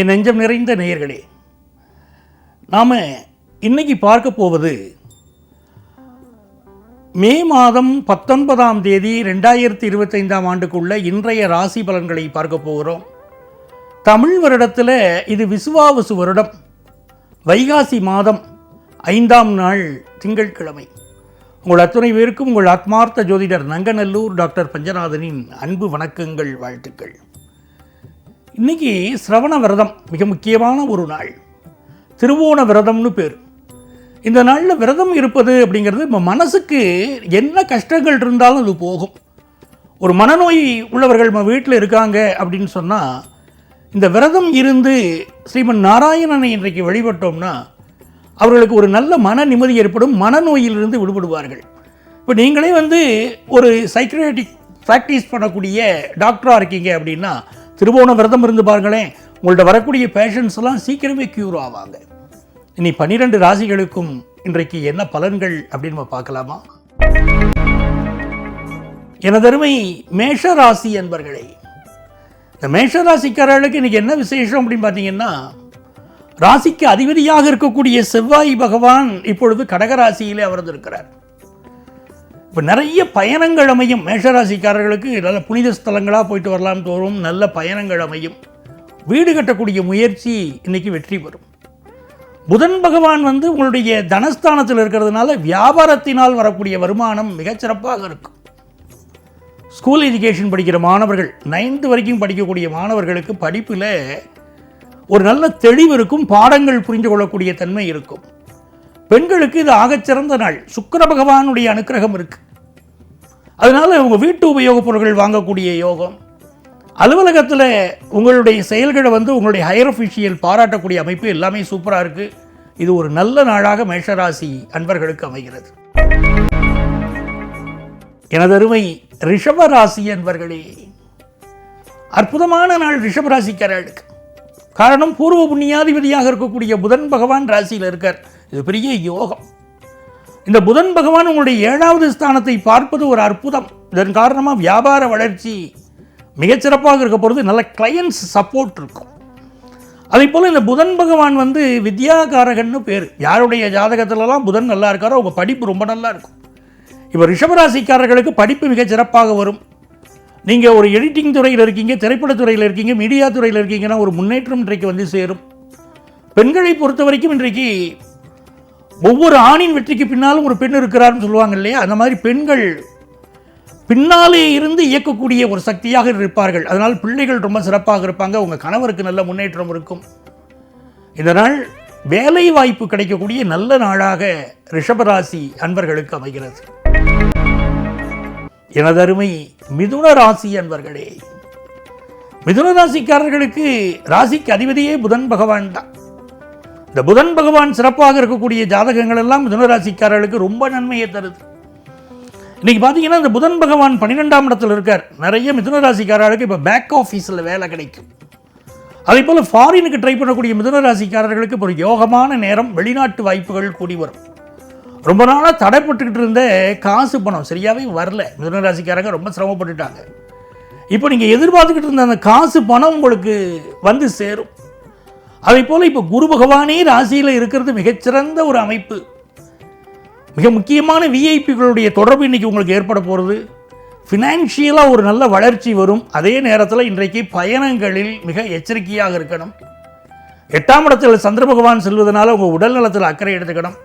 என் நெஞ்சம் நிறைந்த நேயர்களே நாம் இன்னைக்கு பார்க்க போவது மே மாதம் பத்தொன்பதாம் தேதி ரெண்டாயிரத்தி இருபத்தைந்தாம் ஆண்டுக்குள்ள இன்றைய ராசி பலன்களை பார்க்க போகிறோம். தமிழ் வருடத்தில் இது விசுவாவசு வருடம். வைகாசி மாதம் ஐந்தாம் நாள் திங்கட்கிழமை. உங்கள் அத்துணை பேருக்கும் உங்கள் ஆத்மார்த்த ஜோதிடர் நங்கநல்லூர் டாக்டர் பஞ்சநாதனின் அன்பு வணக்கங்கள் வாழ்த்துக்கள். இன்னைக்கு சிரவண விரதம் மிக முக்கியமான ஒரு நாள். திருவோண விரதம்னு பேர். இந்த நாளில் விரதம் இருப்பது அப்படிங்கிறது நம்ம மனசுக்கு என்ன கஷ்டங்கள் இருந்தாலும் அது போகும். ஒரு மனநோய் உள்ளவர்கள் நம்ம வீட்டில் இருக்காங்க அப்படின்னு சொன்னால் இந்த விரதம் இருந்து ஸ்ரீமன் நாராயணனை இன்றைக்கு வழிபட்டோம்னா அவர்களுக்கு ஒரு நல்ல மன நிம்மதி ஏற்படும் மனநோயிலிருந்து விடுபடுவார்கள். இப்போ நீங்களே வந்து ஒரு சைக்ரேட்டிக் ப்ராக்டிஸ் பண்ணக்கூடிய டாக்டராக இருக்கீங்க அப்படின்னா திருவோண விரதம் இருந்து பாருங்களேன். உங்கள்ட்ட வரக்கூடிய பேஷன்ஸ் எல்லாம் சீக்கிரமே க்யூர் ஆவாங்க. இனி பன்னிரெண்டு ராசிகளுக்கும் இன்றைக்கு என்ன பலன்கள் அப்படின்னு நம்ம பார்க்கலாமா? எனதருமை மேஷ ராசி என்பர்களே இந்த மேஷ ராசிக்காரர்களுக்கு இன்னைக்கு என்ன விசேஷம் அப்படின்னு பார்த்தீங்கன்னா ராசிக்கு அதிபதியாக இருக்கக்கூடிய செவ்வாய் பகவான் இப்பொழுது கடகராசியிலே அமர்ந்திருக்கிறார். இப்போ நிறைய பயணங்கள் அமையும். மேஷராசிக்காரர்களுக்கு நல்ல புனித ஸ்தலங்களாக போயிட்டு வரலாம் தோறும் நல்ல பயணங்கள் அமையும். வீடு கட்டக்கூடிய முயற்சி இன்னைக்கு வெற்றி பெறும். புதன் பகவான் வந்து உங்களுடைய தனஸ்தானத்தில் இருக்கிறதுனால வியாபாரத்தினால் வரக்கூடிய வருமானம் மிகச்சிறப்பாக இருக்கும். ஸ்கூல் எஜுகேஷன் படிக்கிற மாணவர்கள் நைன்த்து வரைக்கும் படிக்கக்கூடிய மாணவர்களுக்கு படிப்பில் ஒரு நல்ல தெளிவு இருக்கும் பாடங்கள் புரிந்து கொள்ளக்கூடிய தன்மை இருக்கும். பெண்களுக்கு இது ஆகச்சிறந்த நாள். சுக்கர பகவானுடைய அனுக்கிரகம் இருக்கு. அதனால உங்க வீட்டு உபயோகப் பொருட்கள் வாங்கக்கூடிய யோகம். அலுவலகத்தில் உங்களுடைய செயல்களை வந்து உங்களுடைய ஹையர் அஃபிஷியல் பாராட்டக்கூடிய அமைப்பு எல்லாமே சூப்பராக இருக்கு. இது ஒரு நல்ல நாளாக மேஷராசி அன்பர்களுக்கு அமைகிறது. எனதருமை ரிஷபராசி அன்பர்களே அற்புதமான நாள் ரிஷபராசிக்காரர்களுக்கு. காரணம் பூர்வ புண்ணியாதிபதியாக இருக்கக்கூடிய புதன் பகவான் ராசியில் இருக்கார். இது பெரிய யோகம். இந்த புதன் பகவான் உங்களுடைய ஏழாவது ஸ்தானத்தை பார்ப்பது ஒரு அற்புதம். இதன் காரணமாக வியாபார வளர்ச்சி மிகச்சிறப்பாக இருக்க போகிறது நல்ல கிளையன்ஸ் சப்போர்ட் இருக்கும். அதே போல் இந்த புதன் பகவான் வந்து வித்யாகாரகன்னு பேர். யாருடைய ஜாதகத்திலலாம் புதன் நல்லா இருக்காரோ அவங்க படிப்பு ரொம்ப நல்லா இருக்கும். இப்போ ரிஷபராசிக்காரர்களுக்கு படிப்பு மிகச் சிறப்பாக வரும். நீங்கள் ஒரு எடிட்டிங் துறையில் இருக்கீங்க திரைப்படத்துறையில் இருக்கீங்க மீடியா துறையில் இருக்கீங்கன்னா ஒரு முன்னேற்றம் இன்றைக்கு வந்து சேரும். பெண்களை பொறுத்த வரைக்கும் இன்றைக்கு ஒவ்வொரு ஆணின் வெற்றிக்கு பின்னாலும் ஒரு பெண் இருக்கிறார்னு சொல்லுவாங்க இல்லையா? அந்த மாதிரி பெண்கள் பின்னாலே இருந்து இயக்கக்கூடிய ஒரு சக்தியாக இருப்பார்கள். அதனால் பிள்ளைகள் ரொம்ப சிறப்பாக இருப்பாங்க. உங்கள் கணவருக்கு நல்ல முன்னேற்றம் இருக்கும். இதனால் வேலை வாய்ப்பு கிடைக்கக்கூடிய நல்ல நாளாக ரிஷபராசி அன்பர்களுக்கு அமைகிறது. எனதருமை மிதுன ராசி அன்பர்களே மிதுன ராசிக்காரர்களுக்கு ராசிக்கு அதிபதியே புதன் பகவான் தான். இந்த புதன் பகவான் சிறப்பாக இருக்கக்கூடிய ஜாதகங்கள் எல்லாம் மிதுனராசிக்காரர்களுக்கு ரொம்ப நன்மையை தருது. இன்றைக்கி பார்த்தீங்கன்னா இந்த புதன் பகவான் பன்னிரெண்டாம் இடத்துல இருக்கார். நிறைய மிதுனராசிக்காரர்களுக்கு இப்போ பேக் ஆஃபீஸில் வேலை கிடைக்கும். அதே போல் ஃபாரினுக்கு ட்ரை பண்ணக்கூடிய மிதுனராசிக்காரர்களுக்கு ஒரு யோகமான நேரம் வெளிநாட்டு வாய்ப்புகள் கூடி வரும். ரொம்ப நாளாக தடைப்பட்டுக்கிட்டு இருந்த காசு பணம் சரியாகவே வரல. மிதுனராசிக்காரங்க ரொம்ப சிரமப்பட்டுட்டாங்க. இப்போ நீங்கள் எதிர்பார்த்துக்கிட்டு இருந்த அந்த காசு பணம் உங்களுக்கு வந்து சேரும். அதை போல் இப்போ குரு பகவானே ராசியில் இருக்கிறது மிகச்சிறந்த ஒரு அமைப்பு. மிக முக்கியமான விஐபிகளுடைய தொடர்பு இன்றைக்கி உங்களுக்கு ஏற்பட போகிறது ஃபினான்ஷியலாக ஒரு நல்ல வளர்ச்சி வரும். அதே நேரத்தில் இன்றைக்கு பயணங்களில் மிக எச்சரிக்கையாக இருக்கணும். எட்டாம் இடத்தில் சந்திர பகவான் செல்வதனால உங்கள் உடல் நலத்தில் அக்கறை எடுத்துக்கணும்.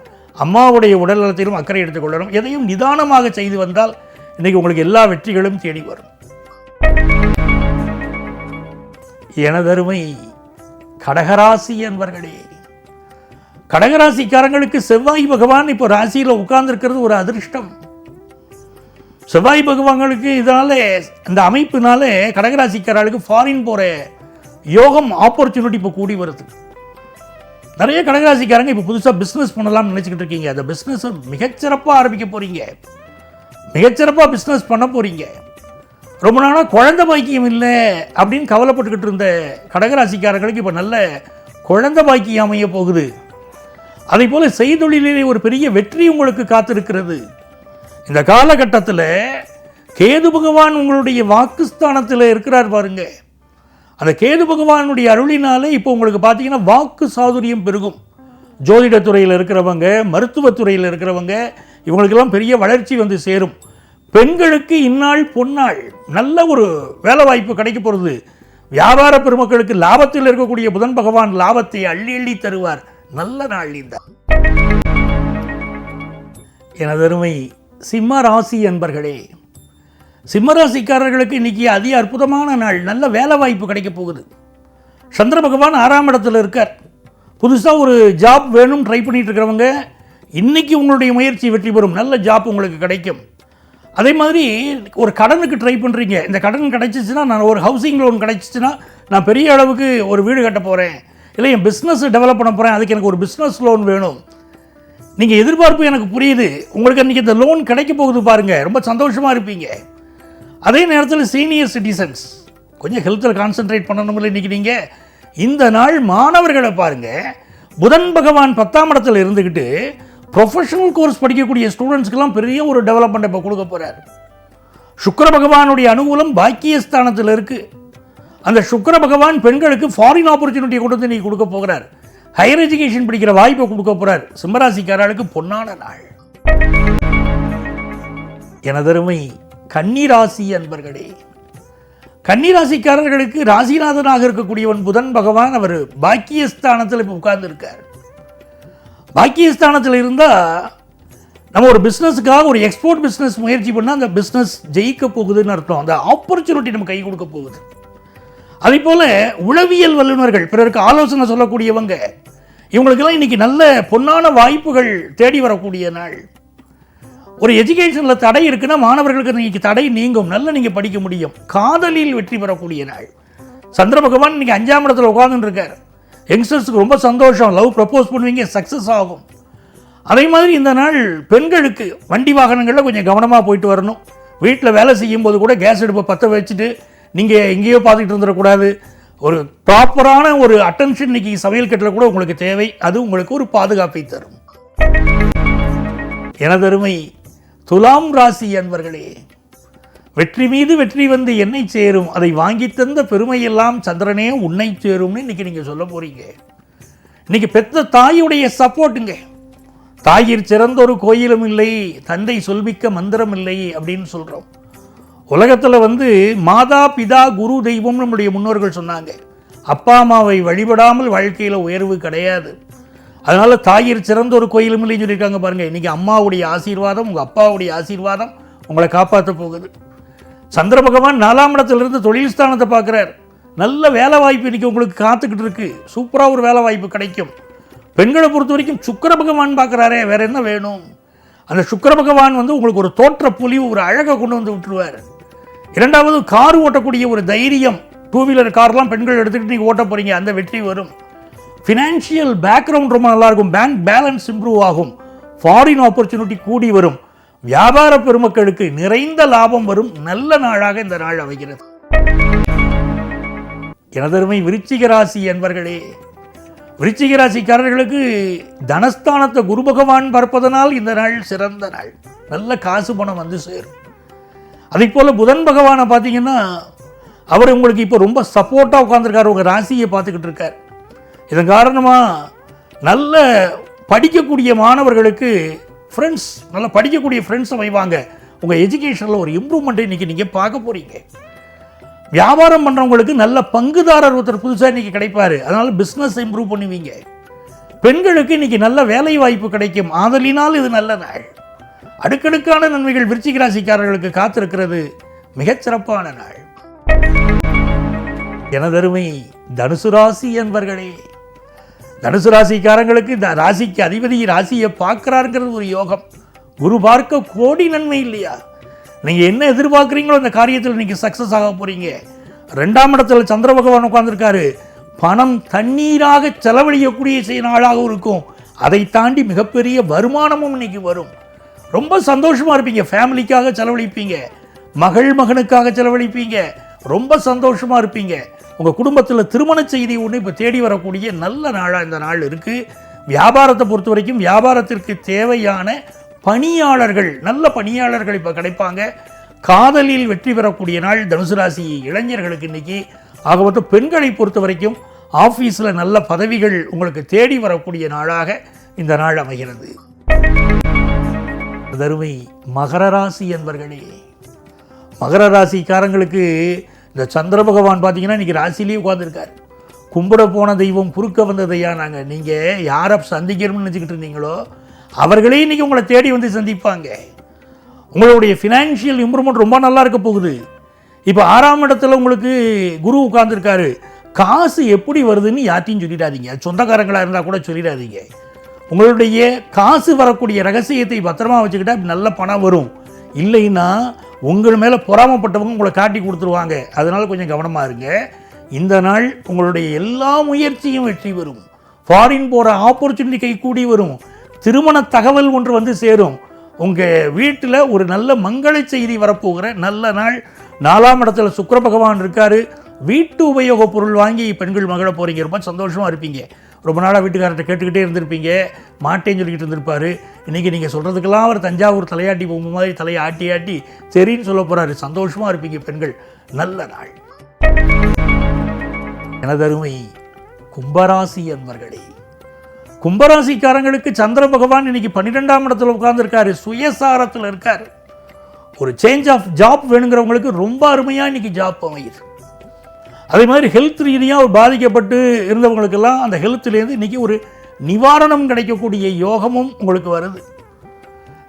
அம்மாவுடைய உடல் நலத்திலும் அக்கறை எடுத்துக்கொள்ளணும். எதையும் நிதானமாக செய்து வந்தால் இன்றைக்கி உங்களுக்கு எல்லா வெற்றிகளும் தேடி வரும். எனதருமை கடகராசி என்பர்களே. கடகராசிக்காரங்களுக்கு செவ்வாய் பகவான் இப்போ ராசியில் உட்கார்ந்துருக்கிறது ஒரு அதிர்ஷ்டம். செவ்வாய் பகவான்களுக்கு இதனால இந்த அமைப்பினால கடகராசிக்காரர்களுக்கு ஃபாரின் போகிற யோகம் ஆப்பர்ச்சுனிட்டி இப்போ கூடி வருது. நிறைய கடகராசிக்காரங்க இப்போ புதுசாக பிஸ்னஸ் பண்ணலாம்னு நினச்சிக்கிட்டு இருக்கீங்க. அந்த பிஸ்னஸை மிகச்சிறப்பாக ஆரம்பிக்க போகிறீங்க மிகச்சிறப்பாக பிஸ்னஸ் பண்ண போகிறீங்க ரொம்ப நாளாக குழந்தை பாக்கியம் இல்லை அப்படின்னு கவலைப்பட்டுக்கிட்டு இருந்த கடகராசிக்காரர்களுக்கு இப்போ நல்ல குழந்தை பாக்கியம் அமைய போகுது. அதே போல் செய்தொழிலே ஒரு பெரிய வெற்றி உங்களுக்கு காத்திருக்கிறது. இந்த காலகட்டத்தில் கேது பகவான் உங்களுடைய வாக்குஸ்தானத்தில் இருக்கிறார் பாருங்க. அந்த கேது பகவானுடைய அருளினாலே இப்போ உங்களுக்கு பார்த்தீங்கன்னா வாக்கு சாதுரியம் பெருகும். ஜோதிடத்துறையில் இருக்கிறவங்க மருத்துவத்துறையில் இருக்கிறவங்க இவங்களுக்கெல்லாம் பெரிய வளர்ச்சி வந்து சேரும். பெண்களுக்கு இந்நாள் பொன்னாள் நல்ல ஒரு வேலை வாய்ப்பு கிடைக்க போகிறது வியாபார பெருமக்களுக்கு லாபத்தில் இருக்கக்கூடிய புதன் பகவான் லாபத்தை அள்ளி அள்ளி தருவார். நல்ல நாள் இந்த. எனதருமை சிம்ம ராசி என்பர்களே சிம்மராசிக்காரர்களுக்கு இன்னைக்கு அதி அற்புதமான நாள். நல்ல வேலை வாய்ப்பு கிடைக்க போகுது. சந்திர பகவான் ஆறாம் இடத்துல இருக்கார். புதுசாக ஒரு ஜாப் வேணும் ட்ரை பண்ணிட்டு இருக்கிறவங்க இன்னைக்கு உங்களுடைய முயற்சி வெற்றி பெறும். நல்ல ஜாப் உங்களுக்கு கிடைக்கும். அதே மாதிரி ஒரு கடனுக்கு ட்ரை பண்ணுறீங்க இந்த கடன் கிடச்சிச்சின்னா நான் ஒரு ஹவுசிங் லோன் கிடைச்சிச்சுன்னா நான் பெரிய அளவுக்கு ஒரு வீடு கட்ட போகிறேன் இல்லை என் பிஸ்னஸ் டெவலப் பண்ண போகிறேன் அதுக்கு எனக்கு ஒரு பிஸ்னஸ் லோன் வேணும். நீங்கள் எதிர்பார்ப்பு எனக்கு புரியுது. உங்களுக்கு அன்றைக்கி இந்த லோன் கிடைக்க போகுது பாருங்கள் ரொம்ப சந்தோஷமாக இருப்பீங்க. அதே நேரத்தில் சீனியர் சிட்டிசன்ஸ் கொஞ்சம் ஹெல்த்தில் கான்சென்ட்ரேட் பண்ணணும்ல இன்றைக்கி நீங்கள் இந்த நாள் மாணவர்களை பாருங்கள் புதன் பகவான் பத்தாம் இடத்துல இருந்துக்கிட்டு ப்ரொஃபஷனல் கோர்ஸ் படிக்கக்கூடிய ஸ்டூடெண்ட்ஸ்க்கெல்லாம் பெரிய ஒரு டெவலப்மெண்ட் இப்போ கொடுக்க போகிறார் சுக்கர பகவானுடைய அனுகூலம் பாக்கியஸ்தானத்தில் இருக்குது அந்த சுக்கர பகவான் பெண்களுக்கு ஃபாரின் ஆப்பர்ச்சுனிட்டியை கொடுத்து நீ கொடுக்க போகிறார். ஹையர் எஜுகேஷன் படிக்கிற வாய்ப்பை கொடுக்க போகிறார் சிம்மராசிக்காரர்களுக்கு பொன்னான நாள். எனதருமை கன்னிராசி அன்பர்களே கன்னிராசிக்காரர்களுக்கு ராசிநாதனாக இருக்கக்கூடியவன் புதன் பகவான் அவர் பாக்கியஸ்தானத்தில் இப்போ உட்கார்ந்துருக்கார். பாக்கியஸ்தானத்தில் இருந்தால் நம்ம ஒரு பிஸ்னஸுக்காக ஒரு எக்ஸ்போர்ட் பிஸ்னஸ் முயற்சி பண்ணால் அந்த பிஸ்னஸ் ஜெயிக்க போகுதுன்னு அர்த்தம். அந்த ஆப்பர்ச்சுனிட்டி நம்ம கை கொடுக்க போகுது. அதே போல் உளவியல் வல்லுநர்கள் பிறருக்கு ஆலோசனை சொல்லக்கூடியவங்க இவங்களுக்கெல்லாம் இன்னைக்கு நல்ல பொன்னான வாய்ப்புகள் தேடி வரக்கூடிய நாள். ஒரு எஜுகேஷனில் தடை இருக்குன்னா மாணவர்களுக்கு இன்னைக்கு தடை நீங்கும். நல்ல நீங்கள் படிக்க முடியும். காதலில் வெற்றி பெறக்கூடிய நாள். சந்திர பகவான் இன்றைக்கி அஞ்சாம் இடத்துல உட்காந்துருக்கார் யங்ஸ்டர்ஸுக்கு ரொம்ப சந்தோஷம். லவ் ப்ரப்போஸ் பண்ணுவீங்க சக்ஸஸ் ஆகும். அதே மாதிரி இந்த நாள் பெண்களுக்கு வண்டி வாகனங்களில் கொஞ்சம் கவனமாக போயிட்டு வரணும். வீட்டில் வேலை செய்யும்போது கூட கேஸ் அடுப்பை பற்ற வச்சுட்டு நீங்கள் எங்கேயோ பார்த்துக்கிட்டு இருந்துடக்கூடாது. ஒரு ப்ராப்பரான ஒரு அட்டென்ஷன் இன்றைக்கி சமையல் கட்டில் கூட உங்களுக்கு தேவை. அது உங்களுக்கு ஒரு பாதுகாப்பை தரும். எனதருமை துலாம் ராசி என்பர்களே வெற்றி மீது வெற்றி வந்து என்னை சேரும் அதை வாங்கி தந்த பெருமையெல்லாம் சந்திரனே உன்னை சேரும்னு இன்னைக்கு நீங்கள் சொல்ல போகிறீங்க இன்னைக்கு பெத்த தாயுடைய சப்போர்ட்டுங்க. தாயிற் சிறந்தொரு கோயிலும் இல்லை தந்தை சொல்மிக்க மந்திரம் இல்லை அப்படின்னு சொல்கிறோம் உலகத்தில் வந்து மாதா பிதா குரு தெய்வம் நம்முடைய முன்னோர்கள் சொன்னாங்க. அப்பா அம்மாவை வழிபடாமல் வாழ்க்கையில் உயர்வு கிடையாது. அதனால் தாயிற் சிறந்த ஒரு கோயிலும் இல்லைன்னு சொல்லியிருக்காங்க பாருங்க. இன்றைக்கி அம்மாவுடைய ஆசீர்வாதம் உங்கள் அப்பாவுடைய ஆசீர்வாதம் உங்களை காப்பாற்ற போகுது. சந்திர பகவான் நாலாம் இடத்திலிருந்து தொழில் ஸ்தானத்தை பார்க்குறார். நல்ல வேலை வாய்ப்பு இன்றைக்கி உங்களுக்கு காத்துக்கிட்டு இருக்கு. சூப்பராக ஒரு வேலை வாய்ப்பு கிடைக்கும். பெண்களை பொறுத்த வரைக்கும் சுக்கர பகவான் பார்க்குறாரே வேற என்ன வேணும்? அந்த சுக்கர பகவான் வந்து உங்களுக்கு ஒரு தோற்ற பொலிவு ஒரு அழகை கொண்டு வந்து விட்டுருவார். இரண்டாவது கார் ஓட்டக்கூடிய ஒரு தைரியம். டூ வீலர் கார்லாம் பெண்கள் எடுத்துக்கிட்டு நீங்கள் ஓட்ட போகிறீங்க அந்த வெற்றி வரும். ஃபினான்ஷியல் பேக்ரவுண்ட் ரொம்ப நல்லாயிருக்கும் பேங்க் பேலன்ஸ் இம்ப்ரூவ் ஆகும். ஃபாரின் ஆப்பர்ச்சுனிட்டி கூடி வரும். வியாபார பெருமக்களுக்கு நிறைந்த லாபம் வரும். நல்ல நாளாக இந்த நாள் அமைகிறது. எனதருமை விருச்சிக ராசி என்பர்களே விருச்சிக ராசிக்காரர்களுக்கு தனஸ்தானத்தை குரு பகவான் பார்ப்பதனால் இந்த நாள் சிறந்த நாள். நல்ல காசு பணம் வந்து சேரும். அதே போல் புதன் பகவானை பார்த்தீங்கன்னா அவர் உங்களுக்கு இப்போ ரொம்ப சப்போர்ட்டாக உட்காந்துருக்காரு உங்கள் ராசியை பார்த்துக்கிட்டு இருக்கார். இதன் காரணமாக நல்ல படிக்கக்கூடிய மாணவர்களுக்கு ஃப்ரெண்ட்ஸ் நல்லா படிக்கக்கூடிய ஃப்ரெண்ட்ஸை வைவாங்க. உங்கள் எஜுகேஷனில் ஒரு இம்ப்ரூவ்மெண்ட்டை இன்றைக்கி நீங்கள் பார்க்க போகிறீங்க வியாபாரம் பண்ணுறவங்களுக்கு நல்ல பங்குதாரர் ஒருத்தர் புதுசாக இன்றைக்கி கிடைப்பார். அதனால் பிஸ்னஸ் இம்ப்ரூவ் பண்ணுவீங்க. பெண்களுக்கு இன்றைக்கி நல்ல வேலை வாய்ப்பு கிடைக்கும். ஆதலினால் இது நல்ல நாள். அடுக்கடுக்கான நன்மைகள் விருச்சிக ராசிக்காரர்களுக்கு காத்திருக்கிறது. மிகச்சிறப்பான நாள். எனதருமை தனுசு ராசி என்பர்களே தனுசு ராசிக்காரங்களுக்கு இந்த ராசிக்கு அதிபதி ராசியை பார்க்குறாருங்கிறது ஒரு யோகம். குரு பார்க்க கோடி நன்மை இல்லையா? நீங்கள் என்ன எதிர்பார்க்குறீங்களோ அந்த காரியத்தில் நீங்கள் சக்ஸஸ் ஆக போகிறீங்க ரெண்டாம் இடத்துல சந்திர பகவான் உட்காந்துருக்காரு பணம் தண்ணீராக செலவழிக்கக்கூடிய செய்ய நாளாகவும் இருக்கும். அதை தாண்டி மிகப்பெரிய வருமானமும் இன்னைக்கு வரும். ரொம்ப சந்தோஷமாக இருப்பீங்க. ஃபேமிலிக்காக செலவழிப்பீங்க. மகள் மகனுக்காக செலவழிப்பீங்க. ரொம்ப சந்தோஷமாக இருப்பீங்க. உங்கள் குடும்பத்தில் திருமண செய்தி ஒன்று இப்போ தேடி வரக்கூடிய நல்ல நாளாக இந்த நாள் இருக்குது வியாபாரத்தை பொறுத்த வரைக்கும் வியாபாரத்திற்கு தேவையான பணியாளர்கள் நல்ல பணியாளர்கள் இப்போ கிடைப்பாங்க. காதலில் வெற்றி பெறக்கூடிய நாள் தனுசு ராசி இளைஞர்களுக்கு இன்னைக்கு. ஆக மட்டும் பெண்களை பொறுத்த வரைக்கும் ஆஃபீஸில் நல்ல பதவிகள் உங்களுக்கு தேடி வரக்கூடிய நாளாக இந்த நாள் அமைகிறது. தருமை மகர ராசி என்பர்களே மகர ராசிக்காரங்களுக்கு இந்த சந்திர பகவான் பார்த்தீங்கன்னா இன்றைக்கி ராசிலேயே உட்காந்துருக்கார் கும்பிட போன தெய்வம் குறுக்க வந்ததையா நாங்கள் நீங்கள் யாரை சந்திக்கணும்னு நினச்சிக்கிட்டு இருந்தீங்களோ அவர்களே இன்றைக்கி உங்களை தேடி வந்து சந்திப்பாங்க. உங்களுடைய ஃபினான்ஷியல் இம்ப்ரூவ்மெண்ட் ரொம்ப நல்லா இருக்க போகுது. இப்போ ஆறாம் இடத்துல உங்களுக்கு குரு உட்காந்துருக்காரு காசு எப்படி வருதுன்னு யார்ட்டையும் சொல்லிடாதீங்க. சொந்தக்காரங்களாக இருந்தால் கூட சொல்லிடாதீங்க. உங்களுடைய காசு வரக்கூடிய ரகசியத்தை பத்திரமா வச்சுக்கிட்டா நல்ல பணம் வரும். இல்லைன்னா உங்கள் மேலே பொறாமப்பட்டவங்க உங்களை காட்டி கொடுத்துருவாங்க. அதனால் கொஞ்சம் கவனமாக இருங்க. இந்த நாள் உங்களுடைய எல்லா முயற்சியும் வெற்றி பெறும். ஃபாரின் போகிற ஆப்பர்ச்சுனிட்டி கை கூடி வரும். திருமண தகவல் ஒன்று வந்து சேரும். உங்கள் வீட்டில் ஒரு நல்ல மங்கள செய்தி வரப்போகிற நல்ல நாள். நாலாம் இடத்துல சுக்கர பகவான் இருக்கார். வீட்டு உபயோகப் பொருள் வாங்கி பெண்கள் மகள போகிறீங்க ரொம்ப சந்தோஷமாக இருப்பீங்க. ரொம்ப நாளாக வீட்டுக்காரர்கிட்ட கேட்டுக்கிட்டே இருந்திருப்பீங்க. மாட்டேன்னு சொல்லிக்கிட்டு இருந்திருப்பாரு. இன்றைக்கி நீங்கள் சொல்கிறதுக்கெல்லாம் அவர் தஞ்சாவூர் தலையாட்டி போகும் மாதிரி தலையை ஆட்டி ஆட்டி சரின்னு சொல்ல போகிறாரு சந்தோஷமாக இருப்பீங்க பெண்கள். நல்ல நாள். எனதருமை கும்பராசி என்பர்களே கும்பராசிக்காரங்களுக்கு சந்திர பகவான் இன்னைக்கு பன்னிரெண்டாம் இடத்துல உட்கார்ந்துருக்காரு. சுயசாரத்தில் இருக்கார். ஒரு சேஞ்ச் ஆஃப் ஜாப் வேணுங்கிறவங்களுக்கு ரொம்ப அருமையாக இன்னைக்கு ஜாப் அமையுது. அதே மாதிரி ஹெல்த் ரீதியாக பாதிக்கப்பட்டு இருந்தவங்களுக்கெல்லாம் அந்த ஹெல்த்லேருந்து இன்றைக்கி ஒரு நிவாரணம் கிடைக்கக்கூடிய யோகமும் உங்களுக்கு வருது.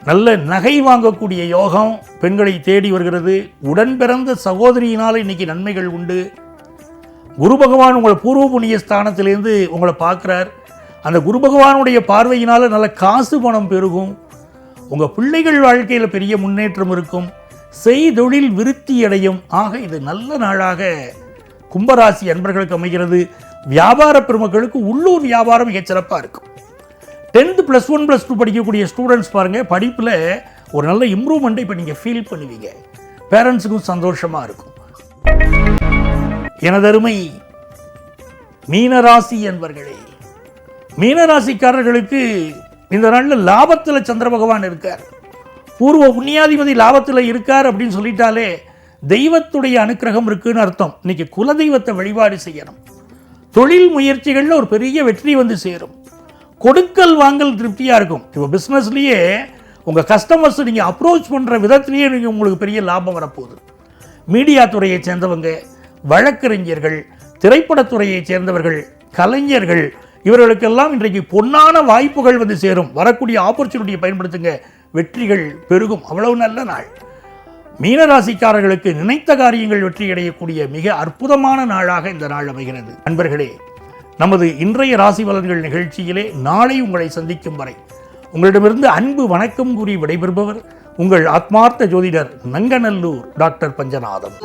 நல்ல நகை வாங்கக்கூடிய யோகம் பெண்களை தேடி வருகிறது. உடன் பிறந்த சகோதரியினால் இன்றைக்கி நன்மைகள் உண்டு. குரு பகவான் உங்களை பூர்வ புண்ணிய ஸ்தானத்திலேருந்து உங்களை பார்க்குறார். அந்த குரு பகவானுடைய பார்வையினால் நல்ல காசு பணம் பெருகும். உங்கள் பிள்ளைகள் வாழ்க்கையில் பெரிய முன்னேற்றம் இருக்கும். செய்தொழில் விருத்தி அடையும் ஆக இது நல்ல நாளாக கும்பராசி அன்பர்களுக்கு அமைகிறது. வியாபார பெருமக்களுக்கு உள்ளூர் வியாபாரம் மிகச்சிறப்பாக இருக்கும். Tenth plus one plus two படிக்கக்கூடிய ஸ்டூடெண்ட்ஸ் பாருங்கள் படிப்பில் ஒரு நல்ல இம்ப்ரூவ்மெண்ட்டை இப்போ நீங்கள் ஃபீல் பண்ணுவீங்க. பேரண்ட்ஸுக்கும் சந்தோஷமாக இருக்கும். எனதருமை மீனராசி என்பர்களே மீனராசிக்காரர்களுக்கு இந்த நாளில் லாபத்தில் சந்திர பகவான் இருக்கார். பூர்வ புண்ணியாதிபதி லாபத்தில் இருக்கார் அப்படின்னு சொல்லிட்டாலே தெய்வத்துடைய அனுக்கிரகம் இருக்குன்னு அர்த்தம். இன்னைக்கு குலதெய்வத்தை வழிபாடு செய்யணும். தொழில் முயற்சிகளில் ஒரு பெரிய வெற்றி வந்து சேரும். கொடுக்கல் வாங்கல் திருப்தியாக இருக்கும். இப்போ பிஸ்னஸ்லேயே உங்கள் கஸ்டமர்ஸ் நீங்கள் அப்ரோச் பண்ணுற விதத்துலேயே நீங்கள் உங்களுக்கு பெரிய லாபம் வரப்போகுது. மீடியா துறையை சேர்ந்தவங்க வழக்கறிஞர்கள் திரைப்படத்துறையை சேர்ந்தவர்கள் கலைஞர்கள் இவர்களுக்கெல்லாம் இன்றைக்கு பொன்னான வாய்ப்புகள் வந்து சேரும். வரக்கூடிய ஆப்பர்ச்சுனிட்டியை பயன்படுத்துங்க. வெற்றிகள் பெருகும். அவ்வளவு நல்ல நாள். மீனராசிக்காரர்களுக்கு நினைத்த காரியங்கள் வெற்றி அடையக்கூடிய மிக அற்புதமான நாளாக இந்த நாள் அமைகிறது. நண்பர்களே நமது இன்றைய ராசி பலன்கள் நிகழ்ச்சியிலே நாளை உங்களை சந்திக்கும் வரை உங்களிடமிருந்து அன்பு வணக்கம் கூறி விடைபெறுபவர் உங்கள் ஆத்மார்த்த ஜோதிடர் நங்கநல்லூர் டாக்டர் பஞ்சநாதன்.